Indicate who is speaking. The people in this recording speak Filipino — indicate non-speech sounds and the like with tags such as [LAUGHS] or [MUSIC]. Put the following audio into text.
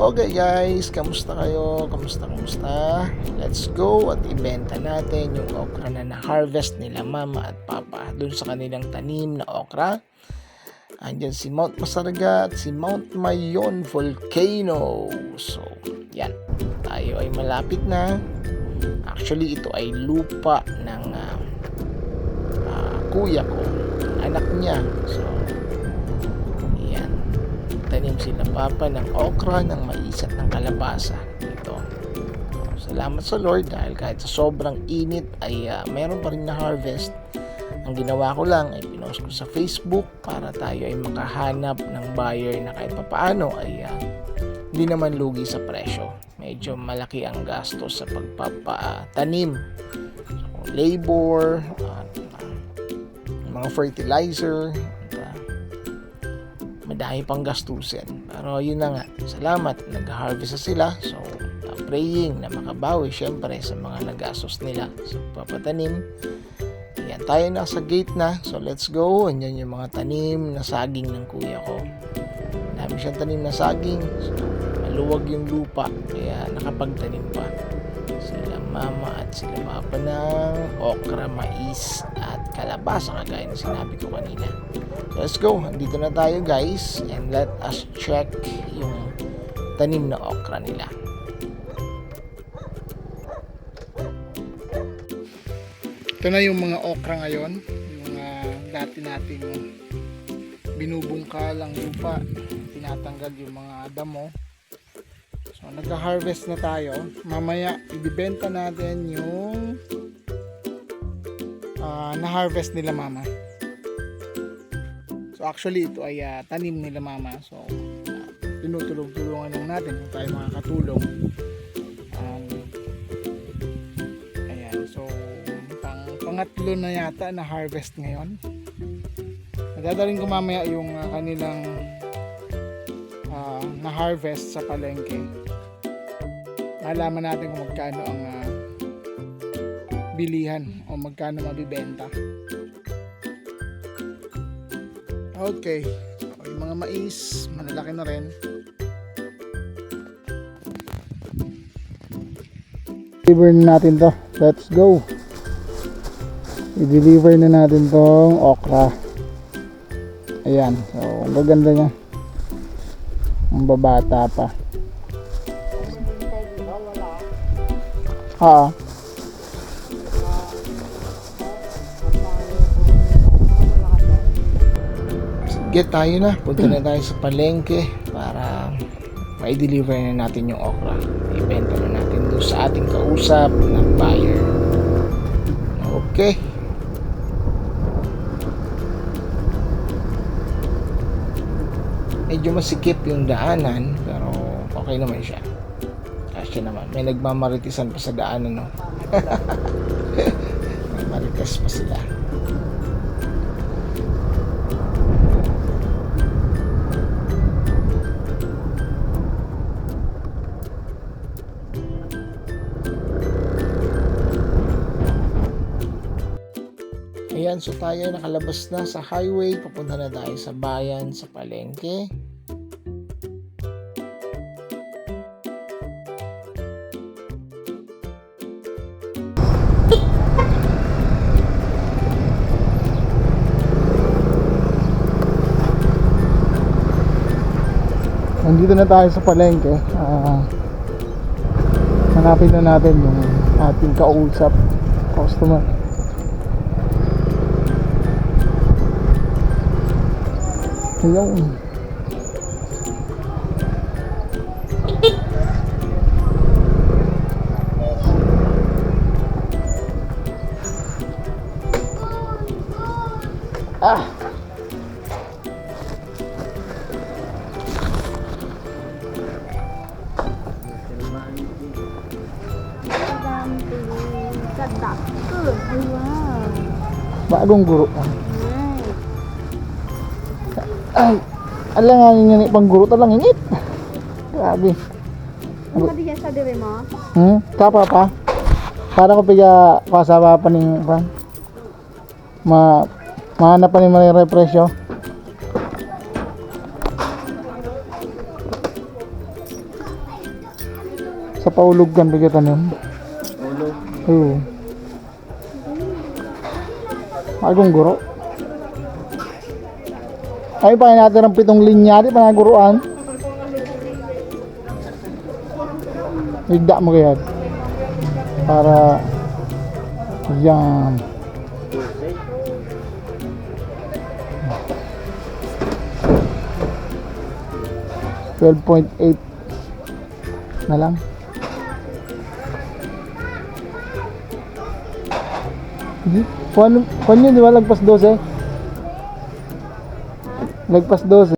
Speaker 1: Okay guys, kamusta kayo? Kamusta, kamusta? Let's go at ibenta natin yung okra na na-harvest nila mama at papa dun sa kanilang tanim na okra. Andyan si Mount Masarga at si Mount Mayon Volcano. So, yan. Tayo ay malapit na. Actually, ito ay lupa ng ah, ah, kuya ko. Anak niya. So. Tanim sila papa ng okra, ng mais at ng kalabasa. Ito. Salamat sa Lord dahil kahit sa sobrang init ay ah, meron pa rin na harvest. Ang ginawa ko lang ay pinost ko sa Facebook para tayo ay makahanap ng buyer na kahit papaano ay ah, hindi naman lugi sa presyo. Medyo malaki ang gastos sa pagpapatanim. So, labor, ah, mga fertilizer, madami pang gastusin. Pero yun na nga, salamat, nag-harvest na sila. So, uh, praying na makabawi syempre sa mga nagastos nila sa papatanim. Ayan, tayo nasa gate na. So, let's go. Andyan yung mga tanim na saging ng kuya ko. Dami siyang tanim na saging. So, maluwag yung lupa. Kaya nakapagtanim pa. Sila mama at sila papa ng okra, mais at kalabasa kagaya na sinabi ko kanina. Let's go. Andito na tayo guys. And let us check yung tanim na okra nila. Ito na yung mga okra ngayon. Yung mga dati nating binubungkal ang lupa. Tinatanggal yung mga damo. So, nagka-harvest na tayo. Mamaya, ibibenta natin yung ah, na-harvest nila mama. So, actually, ito ay ah, tanim nila mama. So, uh, tinutulong-tulungan lang natin kung tayo makakatulong. Um, ayan, so, pang, pangatlo na yata na harvest ngayon. Nadadaling ko mamaya yung ah, kanilang ah, na-harvest sa palengke. Malaman natin kung magkano ang ah, bilihan o magkano mabibenta. Okay. So, yung mga mais, malalaki na rin. Deliver na natin to. Let's go. I-deliver na natin tong okra. Ayan. So, ang gaganda niya. Ang babata pa. Oo. Sige tayo na. Punta na tayo sa palengke para mai-deliver na natin yung okra. Ibenta na natin doon sa ating kausap na buyer. Okay. Medyo masikip yung daanan pero okay naman siya. Kasi naman, may nagmamaritisan pa sa daanan, no? may [LAUGHS] marites pa sila. Ayan, so tayo nakalabas na sa highway. Papunta na tayo sa bayan, sa palengke. Nandito na tayo sa palengke. Ah, hanapin na natin yung ating kausap, customer. Ayun. Ah. Bagong guro.
Speaker 2: Nice.
Speaker 1: Ay, alam nga yung pang guro talang ingit. Grabe.
Speaker 2: Ano ka diyan sa dire mo?
Speaker 1: Hmm? Kapa pa? Para ko piga kasama pa ning pa. Ma mahanap pa ni mga presyo.
Speaker 3: Sa paulog kan bigatan yun.
Speaker 4: Ulog.
Speaker 3: Oo. Agong guro. Ay pa natin ang pitong linya di pa naguruan. Igda mo kaya. Para yan. Twelve point eight na lang. Kuan, kuan yun, di ba? Lagpas 12. Lagpas 12.